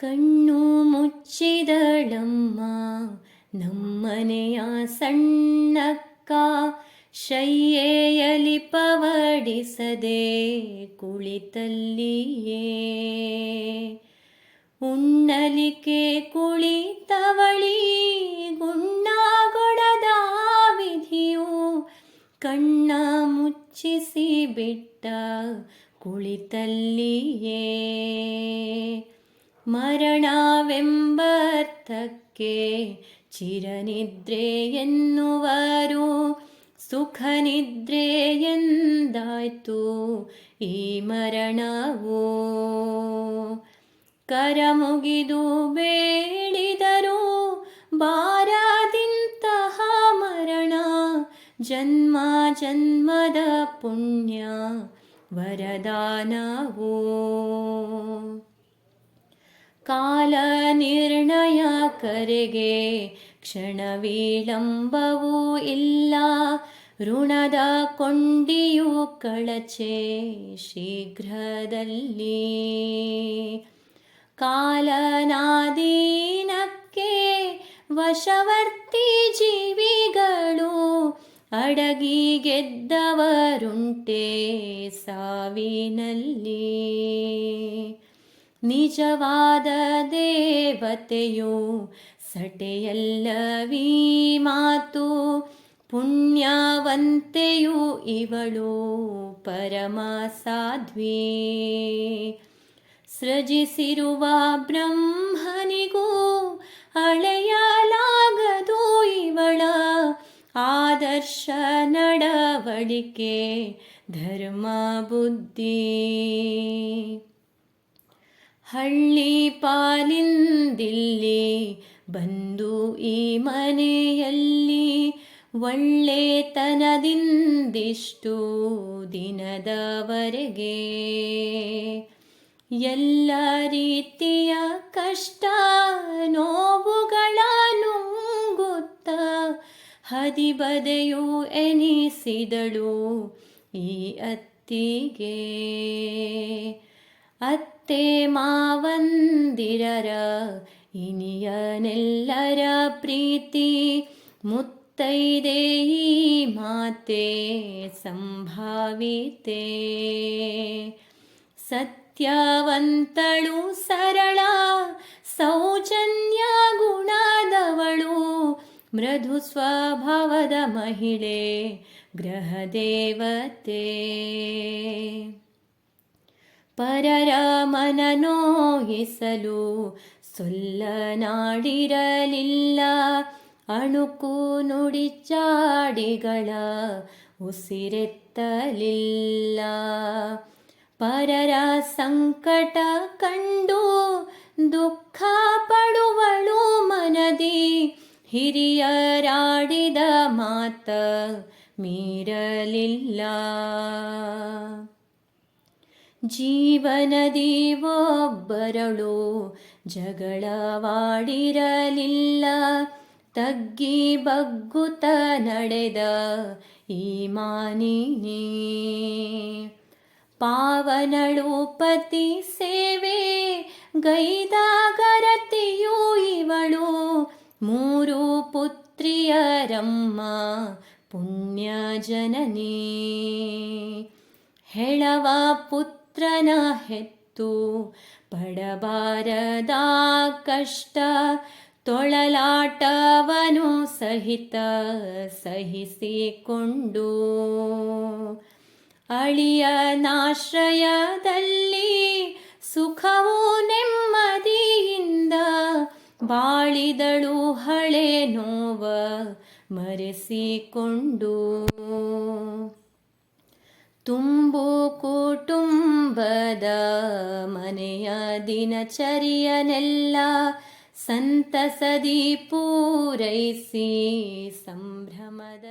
ಕಣ್ಣು ಮುಚ್ಚಿದಳಮ್ಮ, ನಮ್ಮನೆಯ ಸಣ್ಣಕ್ಕ ಶಯ್ಯೆಯಲಿ ಪವಡಿಸದೆ ಕುಳಿತಲ್ಲಿಯೇ. ಉಣ್ಣಲಿಕೆ ಕುಳಿತವಳಿ ಗುಣ್ಣಗೊಡದ ವಿಧಿಯು ಕಣ್ಣ ಮುಚ್ಚಿಸಿ ಬಿಟ್ಟ ಕುಳಿತಲ್ಲಿಯೇ. ಮರಣವೆಂಬರ್ಥಕ್ಕೆ ಚಿರನಿದ್ರೆ ಎನ್ನುವರು ಸುಖ ನಿದ್ರೆ ಎಂದಾಯ್ತು ಈ ಮರಣವು. ಕರ ಮುಗಿದು ಬೇಡಿದರು ಬಾರದಿಂತಹ ಮರಣ, ಜನ್ಮ ಜನ್ಮದ ಪುಣ್ಯ ವರದಾನವು. ಕರೆಗೆ ಕ್ಷಣ ವಿಳಂಬವೂ ಇಲ್ಲ. ಋಣದ ಕೊಂಡಿಯು ಕಳಚೆ ಶೀಘ್ರದಲ್ಲಿ. ಕಾಲನಾದೀನಕ್ಕೆ ವಶವರ್ತಿ ಜೀವಿಗಳು ಅಡಗಿ ಗೆದ್ದವರುಂಟೆ ಸಾವಿನಲ್ಲಿ. ನಿಜವಾದ ದೇವತೆಯು ಸಟೆಯಲ್ಲವೀ ಮಾತು, ಪುಣ್ಯವಂತೆಯು ಇವಳು ಪರಮ ಸಾಧ್ವೀ ಸೃಜಿಸಿರುವ ಬ್ರಹ್ಮನಿಗೂ ಅಳೆಯಲಾಗದು ಇವಳ ಆದರ್ಶ ನಡವಳಿಕೆ, ಧರ್ಮ ಬುದ್ಧಿ. ಹಳ್ಳಿ ಪಾಲಿಂದಿಲ್ಲಿ ಬಂದು ಈ ಮನೆಯಲ್ಲಿ ಒಳ್ಳೆತನದಿಂದಿಷ್ಟು ದಿನದವರೆಗೆ ಎಲ್ಲ ರೀತಿಯ ಕಷ್ಟ ನೋವುಗಳ ನುಂಗುತ್ತ ಹದಿಬದೆಯು ಎನಿಸಿದಳು ಈ ಅತ್ತಿಗೆ. ಅತ್ತೆ ಮಾವಂದಿರರ ಇನಿಯನೆಲ್ಲರ ಪ್ರೀತಿ ಮುತ್ತೈದೇಯಿ ಮಾತೆ ಸಂಭಾವಿತೆ ಸತ್ಯವಂತಳು ಸರಳ ಸೌಜನ್ಯ ಗುಣದವಳು ಮೃದು ಸ್ವಭಾವದ ಮಹಿಳೆ ಗ್ರಹದೇವತೆ ಪರರ ಮನನೋ ಹಿಸಲು ಸೊಲ್ಲನಾಡಿರಲಿಲ್ಲ ಅಣುಕು ನುಡಿಚಾಡಿಗಳ ಉಸಿರೆತ್ತಲಿಲ್ಲ. ಪರರ ಸಂಕಟ ಕಂಡು ದುಃಖ ಪಡುವಳು ಮನದಿ. ಹಿರಿಯರಾಡಿದ ಮಾತ ಮೀರಲಿಲ್ಲ. ಜೀವನದಿ ಒಬ್ಬರಳು ಜಗಳವಾಡಿರಲಿಲ್ಲ, ತಗ್ಗಿ ಬಗ್ಗುತ್ತ ನಡೆದ ಈ ಮಾನಿನೇ ಪಾವನಳು ಪತಿ ಸೇವೆ, ಗೈದಾಗರತಿಯು ಇವಳು ಮೂರು ಪುತ್ರಿಯರಮ್ಮ ಪುಣ್ಯ ಜನನಿ ಹೆಳವ ಪುತ್ರನ ಹೆತ್ತು ಪಡಬಾರದ ಕಷ್ಟ ತೊಳಲಾಟವನು ಸಹಿತ ಸಹಿಸಿಕೊಂಡು ಅಳಿಯನಾಶ್ರಯದಲ್ಲಿ ಸುಖವು ನೆಮ್ಮದಿಯಿಂದ ಬಾಳಿದಳು ಹಳೆ ನೋವ ಮರೆಸಿಕೊಂಡು ತುಂಬು ಕುಟುಂಬದ ಮನೆಯ ದಿನಚರಿಯನೆಲ್ಲ ಸಂತಸದಿ ಪೂರೈಸಿ ಸಂಭ್ರಮದ